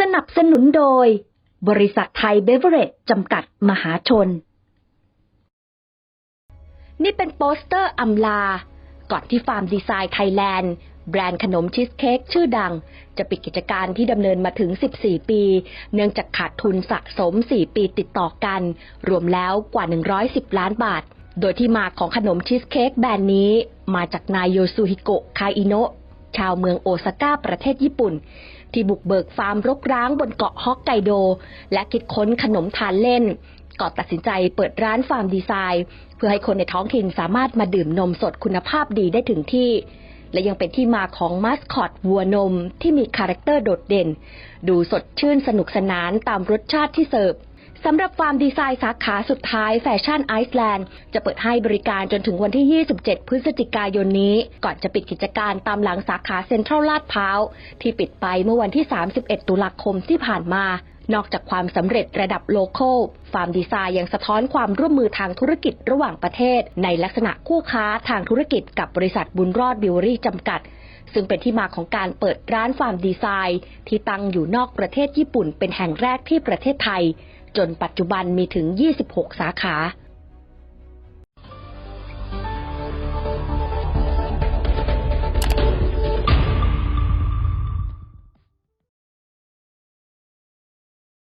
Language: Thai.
สนับสนุนโดย บริษัทไทยเบเวอเรจจำกัดมหาชน นี่เป็นโปสเตอร์อำลา ก่อนที่ฟาร์มดีไซน์ไทยแลนด์ แบรนด์ขนมชีสเค้กชื่อดัง จะปิดกิจการที่ดำเนินมาถึง 14 ปี เนื่องจากขาดทุนสะสม 4 ปีติดต่อกัน รวมแล้วกว่า 110 ล้านบาท โดยที่มาของขนมชีสเค้กแบรนด์นี้ มาจากนายโยซูฮิโกะคาอิโนะ ชาวเมืองโอซาก้าประเทศญี่ปุ่น ที่บุกเบิกฟาร์มรกร้างบนเกาะฮอกไกโด และคิดค้นขนมทานเล่นก่อนตัดสินใจเปิดร้านฟาร์มดีไซน์ เพื่อให้คนในท้องถิ่นสามารถมาดื่มนมสดคุณภาพดีได้ถึงที่ และยังเป็นที่มาของมาสคอตวัวนมที่มีคาแรคเตอร์โดดเด่น ดูสดชื่นสนุกสนานตามรสชาติที่เสิร์ฟ สำหรับฟาร์มดีไซน์สาขาสุดท้ายแฟชั่นไอซ์แลนด์จะเปิดให้บริการจนถึงวันที่ 27 พฤศจิกายนนี้ ก่อนจะปิดกิจการตามหลังสาขาเซ็นทรัลลาดพร้าว ที่ปิดไปเมื่อวันที่ 31 ตุลาคมที่ผ่านมานอกจากความสำเร็จระดับโลโก้ฟาร์มดีไซน์ยังสะท้อนความร่วมมือทางธุรกิจระหว่างประเทศ ในลักษณะคู่ค้าทางธุรกิจกับบริษัทบุญรอดบิวรี่จำกัด ซึ่งเป็นที่มาของการเปิดร้านฟาร์มดีไซน์ ที่ตั้งอยู่นอกประเทศญี่ปุ่นเป็นแห่งแรกที่ประเทศไทย จนปัจจุบันมีถึง 26 สาขา